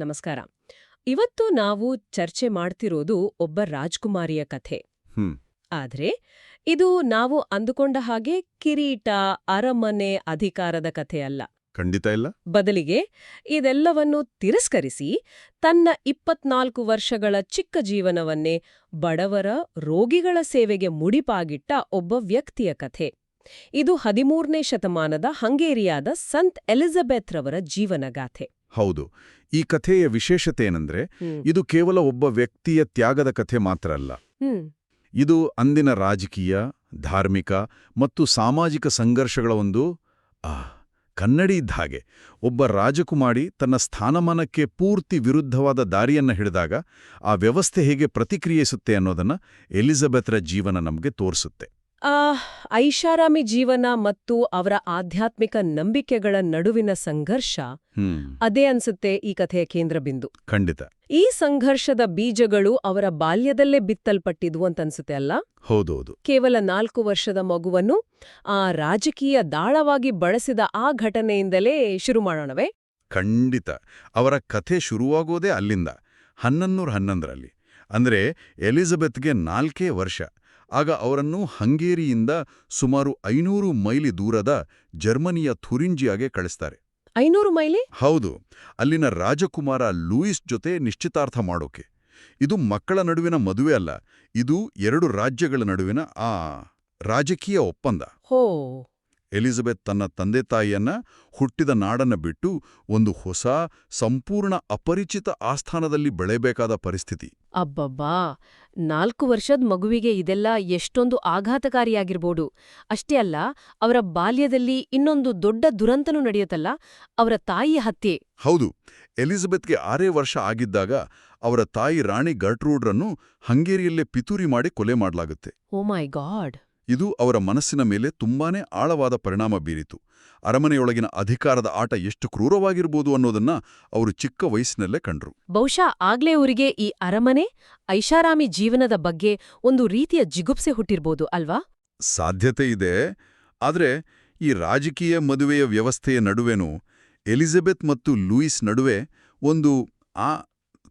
ನಮಸ್ಕಾರ. ಇವತ್ತು ನಾವು ಚರ್ಚೆ ಮಾಡ್ತಿರೋದು ಒಬ್ಬ ರಾಜ್ಕುಮಾರಿಯ ಕಥೆ. ಆದ್ರೆ ಇದು ನಾವು ಅಂದುಕೊಂಡ ಹಾಗೆ ಕಿರೀಟ ಅರಮನೆ ಅಧಿಕಾರದ ಕಥೆ ಅಲ್ಲ. ಖಂಡಿತ ಇಲ್ಲ. ಬದಲಿಗೆ ಇದೆಲ್ಲವನ್ನು ತಿರಸ್ಕರಿಸಿ ತನ್ನ ಇಪ್ಪತ್ನಾಲ್ಕು ವರ್ಷಗಳ ಚಿಕ್ಕ ಜೀವನವನ್ನೇ ಬಡವರ ರೋಗಿಗಳ ಸೇವೆಗೆ ಮುಡಿಪಾಗಿಟ್ಟ ಒಬ್ಬ ವ್ಯಕ್ತಿಯ ಕಥೆ. ಇದು ಹದಿಮೂರನೇ ಶತಮಾನದ ಹಂಗೇರಿಯಾದ ಸಂತ್ ಎಲಿಜಬೆತ್ ರವರ ಜೀವನಗಾಥೆ. ಹೌದು. ಈ ಕಥೆಯ ವಿಶೇಷತೆ ಏನಂದ್ರೆ ಇದು ಕೇವಲ ಒಬ್ಬ ವ್ಯಕ್ತಿಯ ತ್ಯಾಗದ ಕಥೆ ಮಾತ್ರ ಅಲ್ಲ. ಇದು ಅಂದಿನ ರಾಜಕೀಯ ಧಾರ್ಮಿಕ ಮತ್ತು ಸಾಮಾಜಿಕ ಸಂಘರ್ಷಗಳ ಒಂದು ಕನ್ನಡಿ ಇದ್ದ ಹಾಗೆ. ಒಬ್ಬ ರಾಜಕುಮಾರಿ ತನ್ನ ಸ್ಥಾನಮಾನಕ್ಕೆ ಪೂರ್ತಿ ವಿರುದ್ಧವಾದ ದಾರಿಯನ್ನ ಹಿಡಿದಾಗ ಆ ವ್ಯವಸ್ಥೆ ಹೇಗೆ ಪ್ರತಿಕ್ರಿಯಿಸುತ್ತೆ ಅನ್ನೋದನ್ನ ಎಲಿಜಬೆತ್ರ ಜೀವನ ನಮಗೆ ತೋರಿಸುತ್ತೆ. ಐಷಾರಾಮಿ ಜೀವನ ಮತ್ತು ಅವರ ಆಧ್ಯಾತ್ಮಿಕ ನಂಬಿಕೆಗಳ ನಡುವಿನ ಸಂಘರ್ಷ ಅದೇ ಅನ್ಸುತ್ತೆ ಈ ಕಥೆಯ ಕೇಂದ್ರಬಿಂದು ಖಂಡಿತ. ಈ ಸಂಘರ್ಷದ ಬೀಜಗಳು ಅವರ ಬಾಲ್ಯದಲ್ಲೇ ಬಿತ್ತಲ್ಪಟ್ಟಿದ್ವು ಅಂತನ್ಸುತ್ತೆ ಅಲ್ಲ? ಹೌದೌದು. ಕೇವಲ ನಾಲ್ಕು ವರ್ಷದ ಮಗುವನ್ನು ಆ ರಾಜಕೀಯ ದಾಳವಾಗಿ ಬಳಸಿದ ಆ ಘಟನೆಯಿಂದಲೇ ಶುರು ಮಾಡೋಣವೇ? ಖಂಡಿತ. ಅವರ ಕಥೆ ಶುರುವಾಗೋದೇ ಅಲ್ಲಿಂದ ಹನ್ನನ್ನೂರ ಹನ್ನೊಂದರಲ್ಲಿ. ಅಂದ್ರೆ ಎಲಿಜಬೆತ್ಗೆ ನಾಲ್ಕೇ ವರ್ಷ. ಆಗ ಅವರನ್ನು ಹಂಗೇರಿಯಿಂದ ಸುಮಾರು ಐನೂರು ಮೈಲಿ ದೂರದ ಜರ್ಮನಿಯ ಥುರಿಂಜಿಯಾಗೆ ಕಳಿಸ್ತಾರೆ. ಐನೂರು ಮೈಲಿ? ಹೌದು ಅಲ್ಲಿನ ರಾಜಕುಮಾರ ಲೂಯಿಸ್ ಜೊತೆ ನಿಶ್ಚಿತಾರ್ಥ ಮಾಡೋಕೆ. ಇದು ಮಕ್ಕಳ ನಡುವಿನ ಮದುವೆ ಅಲ್ಲ ಇದು ಎರಡು ರಾಜ್ಯಗಳ ನಡುವಿನ ಆ ರಾಜಕೀಯ ಒಪ್ಪಂದ. ಹೋ. ಎಲಿಜಬೆತ್ ತನ್ನ ತಂದೆ ತಾಯಿಯನ್ನ ಹುಟ್ಟಿದ ನಾಡನ್ನ ಬಿಟ್ಟು ಒಂದು ಹೊಸ ಸಂಪೂರ್ಣ ಅಪರಿಚಿತ ಆಸ್ಥಾನದಲ್ಲಿ ಬೆಳೆಯಬೇಕಾದ ಪರಿಸ್ಥಿತಿ. ಅಬ್ಬಬ್ಬಾ! ನಾಲ್ಕು ವರ್ಷದ ಮಗುವಿಗೆ ಇದೆಲ್ಲ ಎಷ್ಟೊಂದು ಆಘಾತಕಾರಿಯಾಗಿರ್ಬೋದು. ಅಷ್ಟೇ ಅಲ್ಲ ಅವರ ಬಾಲ್ಯದಲ್ಲಿ ಇನ್ನೊಂದು ದೊಡ್ಡ ದುರಂತನೂ ನಡೆಯುತ್ತಲ್ಲ? ಅವರ ತಾಯಿ ಹತ್ಯೆ. ಹೌದು ಎಲಿಜಬೆತ್ಗೆ ಆರೇ ವರ್ಷ ಆಗಿದ್ದಾಗ ಅವರ ತಾಯಿ ರಾಣಿ ಗರ್ಟ್ರೂಡ್ರನ್ನು ಹಂಗೇರಿಯಲ್ಲೇ ಪಿತೂರಿ ಮಾಡಿ ಕೊಲೆ ಮಾಡಲಾಗುತ್ತೆ. Oh my god! ಇದು ಅವರ ಮನಸ್ಸಿನ ಮೇಲೆ ತುಂಬಾನೇ ಆಳವಾದ ಪರಿಣಾಮ ಬೀರಿತು. ಅರಮನೆಯೊಳಗಿನ ಅಧಿಕಾರದ ಆಟ ಎಷ್ಟು ಕ್ರೂರವಾಗಿರ್ಬೋದು ಅನ್ನೋದನ್ನ ಅವರು ಚಿಕ್ಕ ವಯಸ್ಸಿನಲ್ಲೇ ಕಂಡ್ರು. ಬಹುಶಃ ಆಗ್ಲೇ ಅವರಿಗೆ ಈ ಅರಮನೆ ಐಷಾರಾಮಿ ಜೀವನದ ಬಗ್ಗೆ ಒಂದು ರೀತಿಯ ಜಿಗುಪ್ಸೆ ಹುಟ್ಟಿರ್ಬೋದು ಅಲ್ವಾ? ಸಾಧ್ಯತೆ ಇದೆ. ಆದ್ರೆ ಈ ರಾಜಕೀಯ ಮದುವೆಯ ವ್ಯವಸ್ಥೆಯ ನಡುವೆನೂ ಎಲಿಜಬೆತ್ ಮತ್ತು ಲೂಯಿಸ್ ನಡುವೆ ಒಂದು ಆ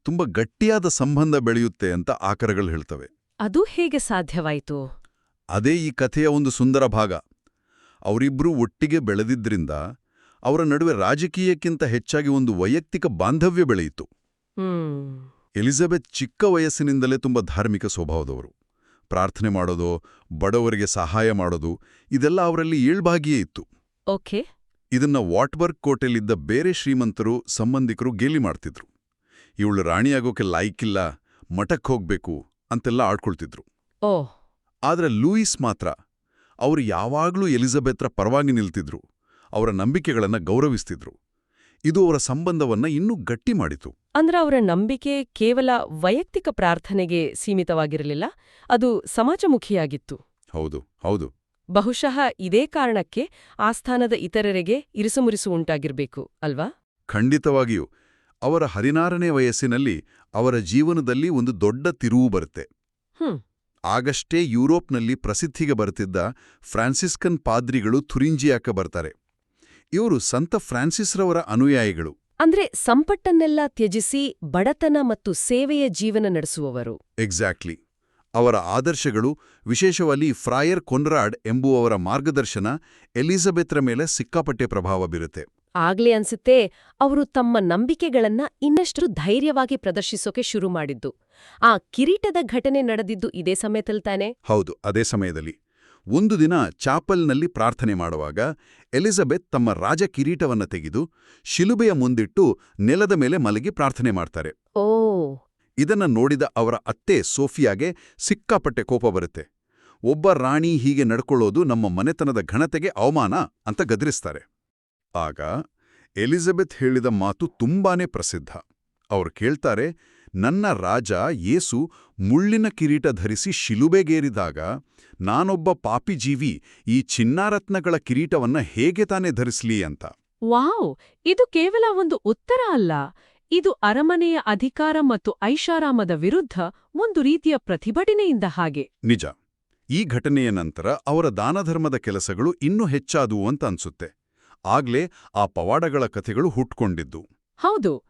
ತುಂಬ ಗಟ್ಟಿಯಾದ ಸಂಬಂಧ ಬೆಳೆಯುತ್ತೆ ಅಂತ ಆಕರಗಳು ಹೇಳ್ತವೆ. ಅದು ಹೇಗೆ ಸಾಧ್ಯವಾಯಿತು? ಅದೇ ಈ ಕಥೆಯ ಒಂದು ಸುಂದರ ಭಾಗ. ಅವರಿಬ್ಬರೂ ಒಟ್ಟಿಗೆ ಬೆಳೆದಿದ್ದರಿಂದ ಅವರ ನಡುವೆ ರಾಜಕೀಯಕ್ಕಿಂತ ಹೆಚ್ಚಾಗಿ ಒಂದು ವೈಯಕ್ತಿಕ ಬಾಂಧವ್ಯ ಬೆಳೆಯಿತು. ಎಲಿಜಬೆತ್ ಚಿಕ್ಕ ವಯಸ್ಸಿನಿಂದಲೇ ತುಂಬ ಧಾರ್ಮಿಕ ಸ್ವಭಾವದವರು. ಪ್ರಾರ್ಥನೆ ಮಾಡೋದು ಬಡವರಿಗೆ ಸಹಾಯ ಮಾಡೋದು ಇದೆಲ್ಲ ಅವರಲ್ಲಿ ಏಳ್ಭಾಗಿಯೇ ಇತ್ತು. ಓಕೆ. ಇದನ್ನ ವಾಟ್ಬರ್ಗ್ ಕೋಟೆಯಲ್ಲಿದ್ದ ಬೇರೆ ಶ್ರೀಮಂತರು ಸಂಬಂಧಿಕರು ಗೇಲಿ ಮಾಡ್ತಿದ್ರು. ಇವಳು ರಾಣಿಯಾಗೋಕೆ ಲಾಯ್ಕಿಲ್ಲ ಮಠಕ್ಕೆ ಹೋಗ್ಬೇಕು ಅಂತೆಲ್ಲ ಆಡ್ಕೊಳ್ತಿದ್ರು ಓ. ಆದ್ರೆ ಲೂಯಿಸ್ ಮಾತ್ರ ಅವರು ಯಾವಾಗಲೂ ಎಲಿಜಬೆತ್ರ ಪರವಾಗಿ ನಿಲ್ತಿದ್ರು ಅವರ ನಂಬಿಕೆಗಳನ್ನು ಗೌರವಿಸ್ತಿದ್ರು. ಇದು ಅವರ ಸಂಬಂಧವನ್ನ ಇನ್ನೂ ಗಟ್ಟಿ ಮಾಡಿತು. ಅಂದ್ರೆ ಅವರ ನಂಬಿಕೆ ಕೇವಲ ವೈಯಕ್ತಿಕ ಪ್ರಾರ್ಥನೆಗೆ ಸೀಮಿತವಾಗಿರಲಿಲ್ಲ ಅದು ಸಮಾಜಮುಖಿಯಾಗಿತ್ತು. ಹೌದು ಹೌದು. ಬಹುಶಃ ಇದೇ ಕಾರಣಕ್ಕೆ ಆಸ್ಥಾನದ ಇತರರಿಗೆ ಇರಿಸುಮುರಿಸು ಉಂಟಾಗಿರ್ಬೇಕು ಅಲ್ವಾ? ಖಂಡಿತವಾಗಿಯೂ. ಅವರ ಹದಿನಾರನೇ ವಯಸ್ಸಿನಲ್ಲಿ ಅವರ ಜೀವನದಲ್ಲಿ ಒಂದು ದೊಡ್ಡ ತಿರುವು ಬರುತ್ತೆ. ಹ್ಮ್. ಆಗಷ್ಟೇ ಯುರೋಪ್ನಲ್ಲಿ ಪ್ರಸಿದ್ಧಿಗೆ ಬರುತ್ತಿದ್ದ ಫ್ರಾನ್ಸಿಸ್ಕನ್ ಪಾದ್ರಿಗಳು ಥುರಿಂಜಿಯಾಕ ಬರ್ತಾರೆ. ಇವರು ಸಂತ ಫ್ರಾನ್ಸಿಸ್ರವರ ಅನುಯಾಯಿಗಳು. ಅಂದ್ರೆ ಸಂಪಟ್ಟನ್ನೆಲ್ಲ ತ್ಯಜಿಸಿ ಬಡತನ ಮತ್ತು ಸೇವೆಯ ಜೀವನ ನಡೆಸುವವರು. ಎಕ್ಸಾಕ್ಟ್ಲಿ ಅವರ ಆದರ್ಶಗಳು ವಿಶೇಷವಾಗಿ ಫ್ರಾಯರ್ ಕೊನ್ರಾಡ್ ಎಂಬುವವರ ಮಾರ್ಗದರ್ಶನ ಎಲಿಜಬೆತ್ರ ಮೇಲೆ ಸಿಕ್ಕಾಪಟ್ಟೆ ಪ್ರಭಾವ ಬೀರುತ್ತೆ. ಆಗ್ಲೇ ಅನ್ಸುತ್ತೆ ಅವರು ತಮ್ಮ ನಂಬಿಕೆಗಳನ್ನ ಇನ್ನಷ್ಟು ಧೈರ್ಯವಾಗಿ ಪ್ರದರ್ಶಿಸೋಕೆ ಶುರು ಮಾಡಿದ್ದು. ಆ ಕಿರೀಟದ ಘಟನೆ ನಡೆದಿದ್ದು ಇದೇ ಸಮಯದಲ್ಲಿ ತಾನೆ? ಹೌದು ಅದೇ ಸಮಯದಲ್ಲಿ. ಒಂದು ದಿನ ಚಾಪಲ್ನಲ್ಲಿ ಪ್ರಾರ್ಥನೆ ಮಾಡುವಾಗ ಎಲಿಜಬೆತ್ ತಮ್ಮ ರಾಜ ಕಿರೀಟವನ್ನು ತೆಗೆದು ಶಿಲುಬೆಯ ಮುಂದಿಟ್ಟು ನೆಲದ ಮೇಲೆ ಮಲಗಿ ಪ್ರಾರ್ಥನೆ ಮಾಡ್ತಾರೆ. ಓ! ಇದನ್ನ ನೋಡಿದ ಅವರ ಅತ್ತೆ ಸೋಫಿಯಾಗೆ ಸಿಕ್ಕಾಪಟ್ಟೆ ಕೋಪ ಬರುತ್ತೆ. ಒಬ್ಬ ರಾಣಿ ಹೀಗೆ ನಡ್ಕೊಳ್ಳೋದು ನಮ್ಮ ಮನೆತನದ ಘನತೆಗೆ ಅವಮಾನ ಅಂತ ಗದರಿಸ್ತಾರೆ. ಆಗ ಎಲಿಜಬೆತ್ ಹೇಳಿದ ಮಾತು ತುಂಬಾನೇ ಪ್ರಸಿದ್ಧ. ಅವರು ಕೇಳ್ತಾರೆ ನನ್ನ ರಾಜ ಯೇಸು ಮುಳ್ಳಿನ ಕಿರೀಟ ಧರಿಸಿ ಶಿಲುಬೆಗೇರಿದಾಗ ನಾನೊಬ್ಬ ಪಾಪಿ ಜೀವಿ ಈ ಚಿನ್ನಾರತ್ನಗಳ ಕಿರೀಟವನ್ನ ಹೇಗೆ ತಾನೇ ಧರಿಸ್ಲಿ ಅಂತ. ವಾವ್! ಇದು ಕೇವಲ ಒಂದು ಉತ್ತರ ಅಲ್ಲ. ಇದು ಅರಮನೆಯ ಅಧಿಕಾರ ಮತ್ತು ಐಷಾರಾಮದ ವಿರುದ್ಧ ಒಂದು ರೀತಿಯ ಪ್ರತಿಭಟನೆಯಿಂದ ಹಾಗೆ. ನಿಜ. ಈ ಘಟನೆಯ ನಂತರ ಅವರ ದಾನಧರ್ಮದ ಕೆಲಸಗಳು ಇನ್ನೂ ಹೆಚ್ಚಾದುವು ಅಂತ ಅನ್ಸುತ್ತೆ. ಆಗ್ಲೇ ಆ ಪವಾಡಗಳ ಕಥೆಗಳು ಹುಟ್ಕೊಂಡಿದ್ದು. ಹೌದು.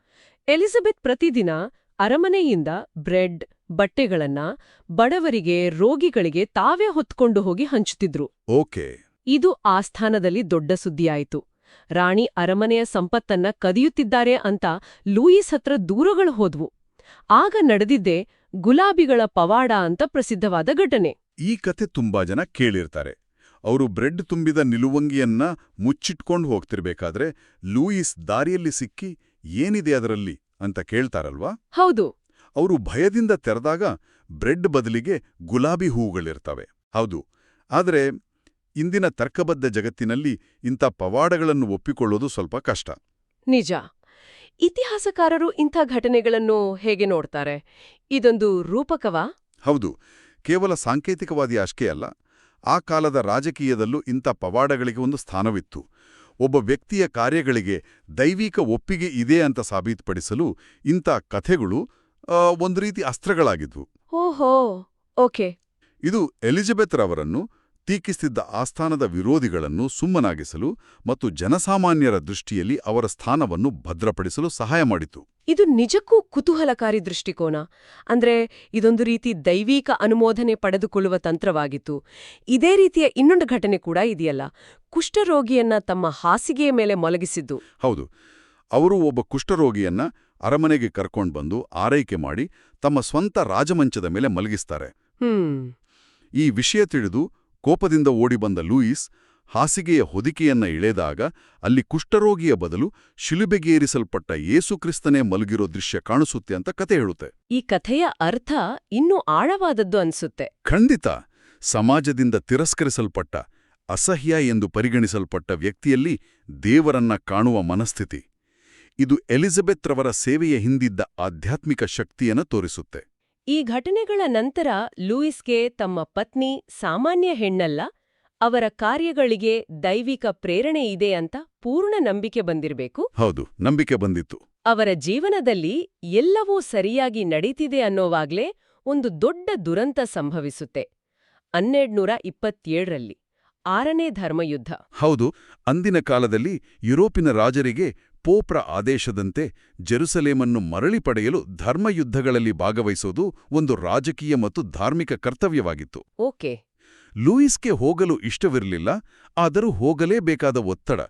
ಎಲಿಜಬೆತ್ ಪ್ರತಿದಿನ ಅರಮನೆಯಿಂದ ಬ್ರೆಡ್ ಬಟ್ಟೆಗಳನ್ನ ಬಡವರಿಗೆ ರೋಗಿಗಳಿಗೆ ತಾವೇ ಹೊತ್ಕೊಂಡು ಹೋಗಿ ಹಂಚುತ್ತಿದ್ರು. ಓಕೆ. ಇದು ಆಸ್ಥಾನದಲ್ಲಿ ದೊಡ್ಡ ಸುದ್ದಿಯಾಯಿತು. ರಾಣಿ ಅರಮನೆಯ ಸಂಪತ್ತನ್ನ ಕದಿಯುತ್ತಿದ್ದಾರೆ ಅಂತ ಲೂಯಿಸ್ ಹತ್ರ ದೂರಗಳು ಹೋದ್ವು. ಆಗ ನಡೆದಿದ್ದೆ ಗುಲಾಬಿಗಳ ಪವಾಡ ಅಂತ ಪ್ರಸಿದ್ಧವಾದ ಘಟನೆ. ಈ ಕಥೆ ತುಂಬಾ ಜನ ಕೇಳಿರ್ತಾರೆ. ಅವರು ಬ್ರೆಡ್ ತುಂಬಿದ ನಿಲುವಂಗಿಯನ್ನ ಮುಚ್ಚಿಟ್ಕೊಂಡು ಹೋಗ್ತಿರ್ಬೇಕಾದ್ರೆ ಲೂಯಿಸ್ ದಾರಿಯಲ್ಲಿ ಸಿಕ್ಕಿ ಏನಿದೆ ಅದರಲ್ಲಿ ಅಂತ ಕೇಳ್ತಾರಲ್ವಾ? ಹೌದು. ಅವರು ಭಯದಿಂದ ತೆರೆದಾಗ ಬ್ರೆಡ್ ಬದಲಿಗೆ ಗುಲಾಬಿ ಹೂವುಗಳಿರ್ತವೆ. ಹೌದು. ಆದರೆ ಇಂದಿನ ತರ್ಕಬದ್ಧ ಜಗತ್ತಿನಲ್ಲಿ ಇಂಥ ಪವಾಡಗಳನ್ನು ಒಪ್ಪಿಕೊಳ್ಳೋದು ಸ್ವಲ್ಪ ಕಷ್ಟ. ನಿಜ. ಇತಿಹಾಸಕಾರರು ಇಂಥ ಘಟನೆಗಳನ್ನು ಹೇಗೆ ನೋಡ್ತಾರೆ? ಇದೊಂದು ರೂಪಕವಾ? ಹೌದು. ಕೇವಲ ಸಾಂಕೇತಿಕವಾದಿ ಅಷ್ಟೇ ಅಲ್ಲ. ಆ ಕಾಲದ ರಾಜಕೀಯದಲ್ಲೂ ಇಂಥ ಪವಾಡಗಳಿಗೆ ಒಂದು ಸ್ಥಾನವಿತ್ತು. ಒಬ್ಬ ವ್ಯಕ್ತಿಯ ಕಾರ್ಯಗಳಿಗೆ ದೈವಿಕ ಒಪ್ಪಿಗೆ ಇದೆ ಅಂತ ಸಾಬೀತುಪಡಿಸಲು ಇಂಥ ಕಥೆಗಳು ಒಂದು ರೀತಿ ಅಸ್ತ್ರಗಳಾಗಿದ್ವು. ಓಹೋ ಓಕೆ. ಇದು ಎಲಿಜಬೆತ್ ರವರನ್ನು ಟೀಕಿಸ್ತಿದ್ದ ಆಸ್ಥಾನದ ವಿರೋಧಿಗಳನ್ನು ಸುಮ್ಮನಾಗಿಸಲು ಮತ್ತು ಜನಸಾಮಾನ್ಯರ ದೃಷ್ಟಿಯಲ್ಲಿ ಅವರ ಸ್ಥಾನವನ್ನು ಭದ್ರಪಡಿಸಲು ಸಹಾಯ ಮಾಡಿತು. ಇದು ನಿಜಕ್ಕೂ ಕುತೂಹಲಕಾರಿ ದೃಷ್ಟಿಕೋನ. ಅಂದ್ರೆ ಇದೊಂದು ರೀತಿ ದೈವಿಕ ಅನುಮೋದನೆ ಪಡೆದುಕೊಳ್ಳುವ ತಂತ್ರವಾಗಿತ್ತು. ಇದೇ ರೀತಿಯ ಇನ್ನೊಂದು ಘಟನೆ ಕೂಡ ಇದೆಯಲ್ಲ. ಕುಷ್ಠರೋಗಿಯನ್ನ ತಮ್ಮ ಹಾಸಿಗೆಯ ಮೇಲೆ ಮಲಗಿಸಿದ್ದು. ಹೌದು. ಅವರು ಒಬ್ಬ ಕುಷ್ಠರೋಗಿಯನ್ನ ಅರಮನೆಗೆ ಕರ್ಕೊಂಡು ಬಂದು ಆರೈಕೆ ಮಾಡಿ ತಮ್ಮ ಸ್ವಂತ ರಾಜಮಂಚದ ಮೇಲೆ ಮಲಗಿಸ್ತಾರೆ. ಈ ವಿಷಯ ತಿಳಿದು ಕೋಪದಿಂದ ಓಡಿಬಂದ ಲೂಯಿಸ್ ಹಾಸಿಗೆಯ ಹೊದಿಕೆಯನ್ನ ಇಳೆದಾಗ ಅಲ್ಲಿ ಕುಷ್ಠರೋಗಿಯ ಬದಲು ಶಿಲುಬೆಗೇರಿಸಲ್ಪಟ್ಟ ಯೇಸುಕ್ರಿಸ್ತನೇ ಮಲಗಿರೋ ದೃಶ್ಯ ಕಾಣಿಸುತ್ತೆ ಅಂತ ಕತೆ ಹೇಳುತ್ತೆ. ಈ ಕಥೆಯ ಅರ್ಥ ಇನ್ನೂ ಆಳವಾದದ್ದು ಅನ್ಸುತ್ತೆ. ಖಂಡಿತ. ಸಮಾಜದಿಂದ ತಿರಸ್ಕರಿಸಲ್ಪಟ್ಟ ಅಸಹ್ಯ ಎಂದು ಪರಿಗಣಿಸಲ್ಪಟ್ಟ ವ್ಯಕ್ತಿಯಲ್ಲಿ ದೇವರನ್ನ ಕಾಣುವ ಮನಸ್ಥಿತಿ. ಇದು ಎಲಿಜಬೆತ್ ರವರ ಸೇವೆಯ ಹಿಂದಿದ್ದ ಆಧ್ಯಾತ್ಮಿಕ ಶಕ್ತಿಯನ್ನು ತೋರಿಸುತ್ತೆ. ಈ ಘಟನೆಗಳ ನಂತರ ಲೂಯಿಸ್ಗೆ ತಮ್ಮ ಪತ್ನಿ ಸಾಮಾನ್ಯ ಹೆಣ್ಣಲ್ಲ ಅವರ ಕಾರ್ಯಗಳಿಗೆ ದೈವಿಕ ಪ್ರೇರಣೆ ಇದೆ ಅಂತ ಪೂರ್ಣ ನಂಬಿಕೆ ಬಂದಿರಬೇಕು. ಹೌದು ನಂಬಿಕೆ ಬಂದಿತ್ತು. ಅವರ ಜೀವನದಲ್ಲಿ ಎಲ್ಲವೂ ಸರಿಯಾಗಿ ನಡೀತಿದೆ ಅನ್ನೋವಾಗ್ಲೇ ಒಂದು ದೊಡ್ಡ ದುರಂತ ಸಂಭವಿಸುತ್ತೆ. ಹನ್ನೆರಡ್ನೂರ ಇಪ್ಪತ್ತೇಳರಲ್ಲಿ. ಆರನೇ ಧರ್ಮಯುದ್ಧ. ಹೌದು ಅಂದಿನ ಕಾಲದಲ್ಲಿ ಯುರೋಪಿನ ರಾಜರಿಗೆ ಪೋಪ್ರ ಆದೇಶದಂತೆ ಜೆರುಸಲೇಮನ್ನು ಮರಳಿ ಪಡೆಯಲು ಧರ್ಮಯುದ್ಧಗಳಲ್ಲಿ ಭಾಗವಹಿಸೋದು ಒಂದು ರಾಜಕೀಯ ಮತ್ತು ಧಾರ್ಮಿಕ ಕರ್ತವ್ಯವಾಗಿತ್ತು. ಓಕೆ. ಲೂಯಿಸ್ಗೆ ಹೋಗಲು ಇಷ್ಟವಿರಲಿಲ್ಲ ಆದರೂ ಹೋಗಲೇಬೇಕಾದ ಒತ್ತಡ.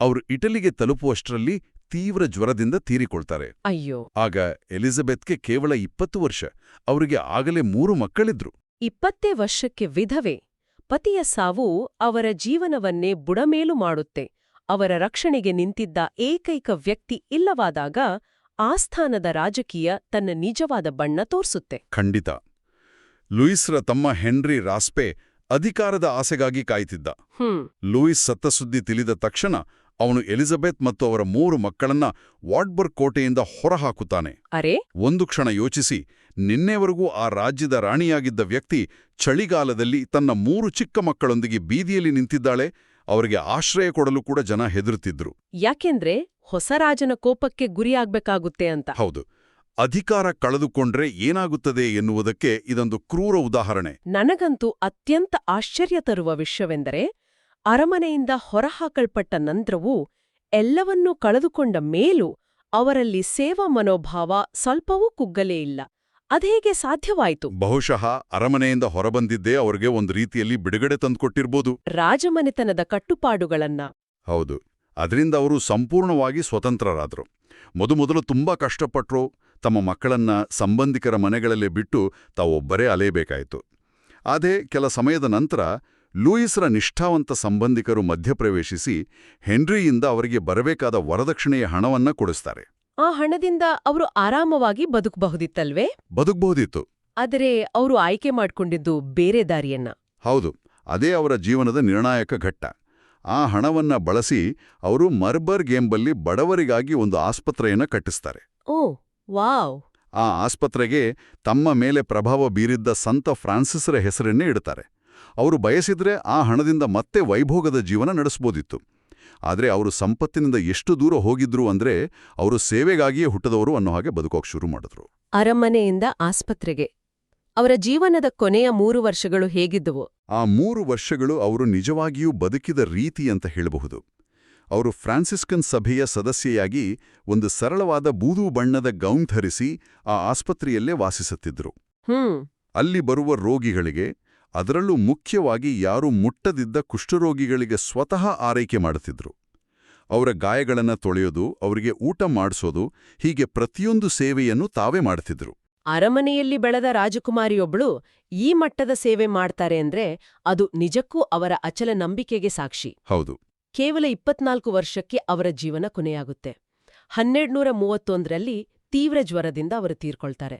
ಅವರು ಇಟಲಿಗೆ ತಲುಪುವಷ್ಟರಲ್ಲಿ ತೀವ್ರ ಜ್ವರದಿಂದ ತೀರಿಕೊಳ್ತಾರೆ. ಅಯ್ಯೋ. ಆಗ ಎಲಿಜಬೆತ್ಗೆ ಕೇವಲ ಇಪ್ಪತ್ತು ವರ್ಷ ಅವರಿಗೆ ಆಗಲೇ ಮೂರು ಮಕ್ಕಳಿದ್ರು. ಇಪ್ಪತ್ತೇ ವರ್ಷಕ್ಕೆ ವಿಧವೆ. ಪತಿಯ ಸಾವು ಅವರ ಜೀವನವನ್ನೇ ಬುಡಮೇಲು ಮಾಡುತ್ತೆ. ಅವರ ರಕ್ಷಣೆಗೆ ನಿಂತಿದ್ದ ಏಕೈಕ ವ್ಯಕ್ತಿ ಇಲ್ಲವಾದಾಗ ಆಸ್ಥಾನದ ರಾಜಕೀಯ ತನ್ನ ನಿಜವಾದ ಬಣ್ಣ ತೋರಿಸುತ್ತೆ. ಖಂಡಿತ. ಲೂಯಿಸ್ರ ತಮ್ಮ ಹೆನ್ರಿ ರಾಸ್ಪೆ ಅಧಿಕಾರದ ಆಸೆಗಾಗಿ ಕಾಯ್ತಿದ್ದ. ಹ್ಮ್. ಲೂಯಿಸ್ ಸತ್ತ ಸುದ್ದಿ ತಿಳಿದ ತಕ್ಷಣ ಅವನು ಎಲಿಜಬೆತ್ ಮತ್ತು ಅವರ ಮೂರು ಮಕ್ಕಳನ್ನ ವಾಟ್ಬರ್ಗ್ ಕೋಟೆಯಿಂದ ಹೊರಹಾಕುತ್ತಾನೆ. ಅರೆ? ಒಂದು ಕ್ಷಣ ಯೋಚಿಸಿ ನಿನ್ನೆವರೆಗೂ ಆ ರಾಜ್ಯದ ರಾಣಿಯಾಗಿದ್ದ ವ್ಯಕ್ತಿ ಚಳಿಗಾಲದಲ್ಲಿ ತನ್ನ ಮೂರು ಚಿಕ್ಕ ಮಕ್ಕಳೊಂದಿಗೆ ಬೀದಿಯಲ್ಲಿ ನಿಂತಿದ್ದಾಳೆ ಅವರಿಗೆ ಆಶ್ರಯ ಕೊಡಲು ಕೂಡ ಜನ ಹೆದರುತ್ತಿದ್ರು. ಯಾಕೆಂದ್ರೆ ಹೊಸ ರಾಜನ ಕೋಪಕ್ಕೆ ಗುರಿಯಾಗಬೇಕಾಗುತ್ತೆ ಅಂತ. ಹೌದು. ಅಧಿಕಾರ ಕಳೆದುಕೊಂಡ್ರೆ ಏನಾಗುತ್ತದೆ ಎನ್ನುವುದಕ್ಕೆ ಇದೊಂದು ಕ್ರೂರ ಉದಾಹರಣೆ. ನನಗಂತೂ ಅತ್ಯಂತ ಆಶ್ಚರ್ಯ ತರುವ ವಿಷಯವೆಂದರೆ ಅರಮನೆಯಿಂದ ಹೊರಹಾಕಲ್ಪಟ್ಟ ನಂತರವೂ ಎಲ್ಲವನ್ನೂ ಕಳೆದುಕೊಂಡ ಮೇಲೂ ಅವರಲ್ಲಿ ಸೇವಾ ಮನೋಭಾವ ಸ್ವಲ್ಪವೂ ಕುಗ್ಗಲೇ ಇಲ್ಲ. ಅದೇಗೆ ಸಾಧ್ಯವಾಯಿತು? ಬಹುಶಃ ಅರಮನೆಯಿಂದ ಹೊರಬಂದಿದ್ದೇ ಅವರಿಗೆ ಒಂದು ರೀತಿಯಲ್ಲಿ ಬಿಡುಗಡೆ ತಂದುಕೊಟ್ಟಿರ್ಬೋದು. ರಾಜಮನೆತನದ ಕಟ್ಟುಪಾಡುಗಳನ್ನ. ಹೌದು. ಅದರಿಂದ ಅವರು ಸಂಪೂರ್ಣವಾಗಿ ಸ್ವತಂತ್ರರಾದರು. ಮೊದಮೊದಲು ತುಂಬಾ ಕಷ್ಟಪಟ್ರು ತಮ್ಮ ಮಕ್ಕಳನ್ನ ಸಂಬಂಧಿಕರ ಮನೆಗಳಲ್ಲೇ ಬಿಟ್ಟು ತಾವೊಬ್ಬರೇ ಅಲೆಯಬೇಕಾಯಿತು. ಅದೇ ಕೆಲ ಸಮಯದ ನಂತರ ಲೂಯಿಸ್ರ ನಿಷ್ಠಾವಂತ ಸಂಬಂಧಿಕರು ಮಧ್ಯಪ್ರವೇಶಿಸಿ ಹೆನ್ರಿಯಿಂದ ಅವರಿಗೆ ಬರಬೇಕಾದ ವರದಕ್ಷಿಣೆಯ ಹಣವನ್ನ ಕೊಡಿಸ್ತಾರೆ. ಆ ಹಣದಿಂದ ಅವರು ಆರಾಮವಾಗಿ ಬದುಕಬಹುದಿತ್ತಲ್ವೇ? ಬದುಕಬಹುದಿತ್ತು. ಆದರೆ ಅವರು ಆಯ್ಕೆ ಮಾಡ್ಕೊಂಡಿದ್ದು ಬೇರೆ ದಾರಿಯನ್ನ. ಹೌದು ಅದೇ ಅವರ ಜೀವನದ ನಿರ್ಣಾಯಕ ಘಟ್ಟ. ಆ ಹಣವನ್ನ ಬಳಸಿ ಅವರು ಮರ್ಬರ್ ಗೇಂಬಲ್ಲಿ ಬಡವರಿಗಾಗಿ ಒಂದು ಆಸ್ಪತ್ರೆಯನ್ನ ಕಟ್ಟಿಸ್ತಾರೆ. Oh wow! ಆ ಆಸ್ಪತ್ರೆಗೆ ತಮ್ಮ ಮೇಲೆ ಪ್ರಭಾವ ಬೀರಿದ್ದ ಸಂತ ಫ್ರಾನ್ಸಿಸ್ರ ಹೆಸರನ್ನೇ ಇಡ್ತಾರೆ. ಅವರು ಬಯಸಿದರೆ ಆ ಹಣದಿಂದ ಮತ್ತೆ ವೈಭೋಗದ ಜೀವನ ನಡೆಸ್ಬೋದಿತ್ತು. ಆದರೆ ಅವರು ಸಂಪತ್ತಿನಿಂದ ಎಷ್ಟು ದೂರ ಹೋಗಿದ್ರು ಅಂದ್ರೆ ಅವರು ಸೇವೆಗಾಗಿಯೇ ಹುಟ್ಟದವರು ಅನ್ನೋ ಹಾಗೆ ಬದುಕೋಕೆ ಶುರು ಮಾಡಿದ್ರು. ಅರಮನೆಯಿಂದ ಆಸ್ಪತ್ರೆಗೆ. ಅವರ ಜೀವನದ ಕೊನೆಯ ಮೂರು ವರ್ಷಗಳು ಹೇಗಿದ್ದವು? ಆ ಮೂರು ವರ್ಷಗಳು ಅವರು ನಿಜವಾಗಿಯೂ ಬದುಕಿದ ರೀತಿ ಅಂತ ಹೇಳಬಹುದು. ಅವರು ಫ್ರಾನ್ಸಿಸ್ಕನ್ ಸಭೆಯ ಸದಸ್ಯೆಯಾಗಿ ಒಂದು ಸರಳವಾದ ಬೂದು ಬಣ್ಣದ ಗೌನ್ ಧರಿಸಿ ಆ ಆಸ್ಪತ್ರೆಯಲ್ಲೇ ವಾಸಿಸುತ್ತಿದ್ರು. ಹ್ಮ್. ಅಲ್ಲಿ ಬರುವ ರೋಗಿಗಳಿಗೆ ಅದರಲ್ಲೂ ಮುಖ್ಯವಾಗಿ ಯಾರು ಮುಟ್ಟದಿದ್ದ ಕುಷ್ಠರೋಗಿಗಳಿಗೆ ಸ್ವತಃ ಆರೈಕೆ ಮಾಡುತ್ತಿದ್ರು. ಅವರ ಗಾಯಗಳನ್ನು ತೊಳೆಯೋದು ಅವರಿಗೆ ಊಟ ಮಾಡಿಸೋದು ಹೀಗೆ ಪ್ರತಿಯೊಂದು ಸೇವೆಯನ್ನು ತಾವೇ ಮಾಡುತ್ತಿದ್ರು ಅರಮನೆಯಲ್ಲಿ ಬೆಳೆದ ರಾಜಕುಮಾರಿಯೊಬ್ಳು ಈ ಮಟ್ಟದ ಸೇವೆ ಮಾಡ್ತಾರೆ ಅಂದ್ರೆ ಅದು ನಿಜಕ್ಕೂ ಅವರ ಅಚಲ ನಂಬಿಕೆಗೆ ಸಾಕ್ಷಿ. ಹೌದು. ಕೇವಲ ಇಪ್ಪತ್ನಾಲ್ಕು ವರ್ಷಕ್ಕೆ ಅವರ ಜೀವನ ಕೊನೆಯಾಗುತ್ತೆ. ಹನ್ನೆರಡ್ನೂರ ಮೂವತ್ತೊಂದರಲ್ಲಿ ತೀವ್ರ ಜ್ವರದಿಂದ ಅವರು ತೀರ್ಕೊಳ್ತಾರೆ.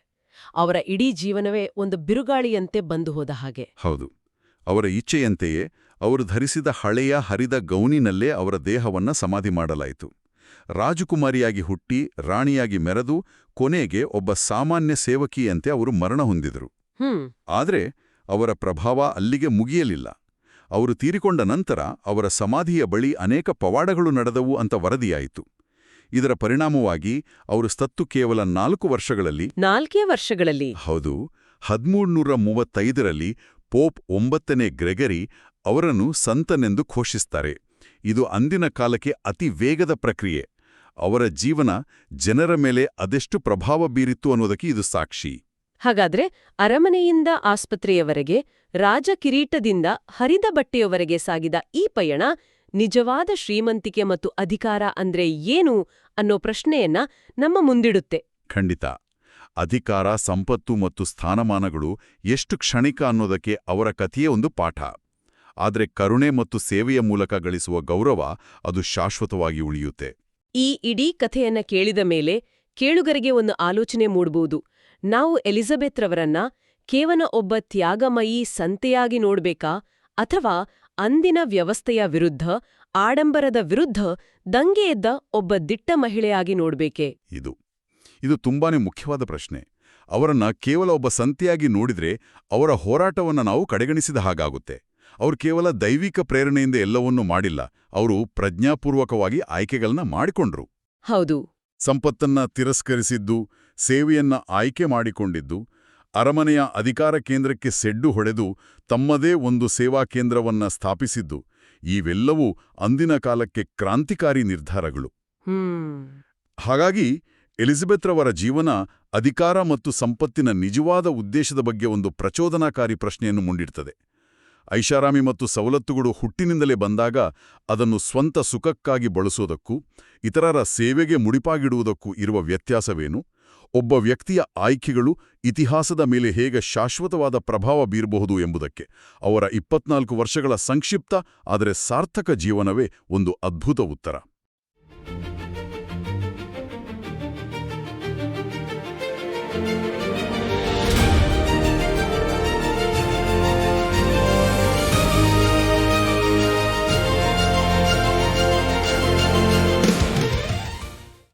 ಅವರ ಇಡೀ ಜೀವನವೇ ಒಂದು ಬಿರುಗಾಳಿಯಂತೆ ಬಂದು ಹೋದ ಹಾಗೆ. ಹೌದು. ಅವರ ಇಚ್ಛೆಯಂತೆಯೇ ಅವರು ಧರಿಸಿದ ಹಳೆಯ ಹರಿದ ಗೌನಿನಲ್ಲೇ ಅವರ ದೇಹವನ್ನ ಸಮಾಧಿ ಮಾಡಲಾಯಿತು. ರಾಜಕುಮಾರಿಯಾಗಿ ಹುಟ್ಟಿ ರಾಣಿಯಾಗಿ ಮೆರೆದು ಕೊನೆಗೆ ಒಬ್ಬ ಸಾಮಾನ್ಯ ಸೇವಕಿಯಂತೆ ಅವರು ಮರಣ ಹೊಂದಿದರು. ಆದರೆ ಅವರ ಪ್ರಭಾವ ಅಲ್ಲಿಗೆ ಮುಗಿಯಲಿಲ್ಲ. ಅವರು ತೀರಿಕೊಂಡ ನಂತರ ಅವರ ಸಮಾಧಿಯ ಬಳಿ ಅನೇಕ ಪವಾಡಗಳು ನಡೆದವು ಅಂತ ವರದಿಯಾಯಿತು. ಇದರ ಪರಿಣಾಮವಾಗಿ ಅವರು ಸತ್ತು ಕೇವಲ ನಾಲ್ಕು ವರ್ಷಗಳಲ್ಲಿ ನಾಲ್ಕೇ ವರ್ಷಗಳಲ್ಲಿ. ಹೌದು ಹದಿಮೂರ್ನೂರ ಮೂವತ್ತೈದರಲ್ಲಿ ಪೋಪ್ ಒಂಬತ್ತನೇ ಗ್ರೆಗರಿ ಅವರನ್ನು ಸಂತನೆಂದು ಘೋಷಿಸ್ತಾರೆ. ಇದು ಅಂದಿನ ಕಾಲಕ್ಕೆ ಅತಿ ವೇಗದ ಪ್ರಕ್ರಿಯೆ. ಅವರ ಜೀವನ ಜನರ ಮೇಲೆ ಅದೆಷ್ಟು ಪ್ರಭಾವ ಬೀರಿತ್ತು ಅನ್ನೋದಕ್ಕೆ ಇದು ಸಾಕ್ಷಿ. ಹಾಗಾದ್ರೆ ಅರಮನೆಯಿಂದ ಆಸ್ಪತ್ರೆಯವರೆಗೆ ರಾಜಕಿರೀಟದಿಂದ ಹರಿದ ಬಟ್ಟೆಯವರೆಗೆ ಸಾಗಿದ ಈ ಪಯಣ ನಿಜವಾದ ಶ್ರೀಮಂತಿಕೆ ಮತ್ತು ಅಧಿಕಾರ ಅಂದ್ರೆ ಏನು ಅನ್ನೋ ಪ್ರಶ್ನೆಯನ್ನ ನಮ್ಮ ಮುಂದಿಡುತ್ತೆ. ಖಂಡಿತ. ಅಧಿಕಾರ ಸಂಪತ್ತು ಮತ್ತು ಸ್ಥಾನಮಾನಗಳು ಎಷ್ಟು ಕ್ಷಣಿಕ ಅನ್ನೋದಕ್ಕೆ ಅವರ ಕಥೆಯೇ ಒಂದು ಪಾಠ. ಆದರೆ ಕರುಣೆ ಮತ್ತು ಸೇವೆಯ ಮೂಲಕ ಗಳಿಸುವ ಗೌರವ ಅದು ಶಾಶ್ವತವಾಗಿ ಉಳಿಯುತ್ತೆ. ಈ ಇಡೀ ಕಥೆಯನ್ನ ಕೇಳಿದ ಮೇಲೆ ಕೇಳುಗರಿಗೆ ಒಂದು ಆಲೋಚನೆ ಮೂಡಬಹುದು ನಾವು ಎಲಿಜಬೆತ್ ರವರನ್ನ ಕೇವಲ ಒಬ್ಬ ತ್ಯಾಗಮಯಿ ಸಂತೆಯಾಗಿ ನೋಡ್ಬೇಕಾ ಅಥವಾ ಅಂದಿನ ವ್ಯವಸ್ಥೆಯ ವಿರುದ್ಧ ಆಡಂಬರದ ವಿರುದ್ಧ ದಂಗೆ ಎದ್ದ ಒಬ್ಬ ದಿಟ್ಟ ಮಹಿಳೆಯಾಗಿ ನೋಡ್ಬೇಕೆ? ಇದು ಇದು ತುಂಬಾನೇ ಮುಖ್ಯವಾದ ಪ್ರಶ್ನೆ. ಅವರನ್ನ ಕೇವಲ ಒಬ್ಬ ಸಂತೆಯಾಗಿ ನೋಡಿದ್ರೆ ಅವರ ಹೋರಾಟವನ್ನು ನಾವು ಕಡೆಗಣಿಸಿದ ಹಾಗಾಗುತ್ತೆ. ಅವರು ಕೇವಲ ದೈವಿಕ ಪ್ರೇರಣೆಯಿಂದ ಎಲ್ಲವನ್ನೂ ಮಾಡಿಲ್ಲ ಅವರು ಪ್ರಜ್ಞಾಪೂರ್ವಕವಾಗಿ ಆಯ್ಕೆಗಳನ್ನ ಮಾಡಿಕೊಂಡ್ರು. ಹೌದು. ಸಂಪತ್ತನ್ನ ತಿರಸ್ಕರಿಸಿದ್ದು ಸೇವೆಯನ್ನ ಆಯ್ಕೆ ಮಾಡಿಕೊಂಡಿದ್ದು ಅರಮನೆಯ ಅಧಿಕಾರ ಕೇಂದ್ರಕ್ಕೆ ಸೆಡ್ಡು ಹೊಡೆದು ತಮ್ಮದೇ ಒಂದು ಸೇವಾ ಕೇಂದ್ರವನ್ನ ಸ್ಥಾಪಿಸಿದ್ದು ಇವೆಲ್ಲವೂ ಅಂದಿನ ಕಾಲಕ್ಕೆ ಕ್ರಾಂತಿಕಾರಿ ನಿರ್ಧಾರಗಳು. ಹಾಗಾಗಿ ಎಲಿಜಬೆತ್ ರವರ ಜೀವನ ಅಧಿಕಾರ ಮತ್ತು ಸಂಪತ್ತಿನ ನಿಜವಾದ ಉದ್ದೇಶದ ಬಗ್ಗೆ ಒಂದು ಪ್ರಚೋದನಾಕಾರಿ ಪ್ರಶ್ನೆಯನ್ನು ಮುಂಡಿಡ್ತದೆ ಐಷಾರಾಮಿ ಮತ್ತು ಸವಲತ್ತುಗಳು ಹುಟ್ಟಿನಿಂದಲೇ ಬಂದಾಗ ಅದನ್ನು ಸ್ವಂತ ಸುಖಕ್ಕಾಗಿ ಬಳಸೋದಕ್ಕೂ ಇತರರ ಸೇವೆಗೆ ಮುಡಿಪಾಗಿಡುವುದಕ್ಕೂ ಇರುವ ವ್ಯತ್ಯಾಸವೇನು? ಒಬ್ಬ ವ್ಯಕ್ತಿಯ ಆಯ್ಕೆಗಳು ಇತಿಹಾಸದ ಮೇಲೆ ಹೇಗೆ ಶಾಶ್ವತವಾದ ಪ್ರಭಾವ ಬೀರಬಹುದು ಎಂಬುದಕ್ಕೆ. ಅವರ ಇಪ್ಪತ್ನಾಲ್ಕು ವರ್ಷಗಳ ಸಂಕ್ಷಿಪ್ತ, ಆದರೆ ಸಾರ್ಥಕ ಜೀವನವೇ ಒಂದು ಅದ್ಭುತ ಉತ್ತರ.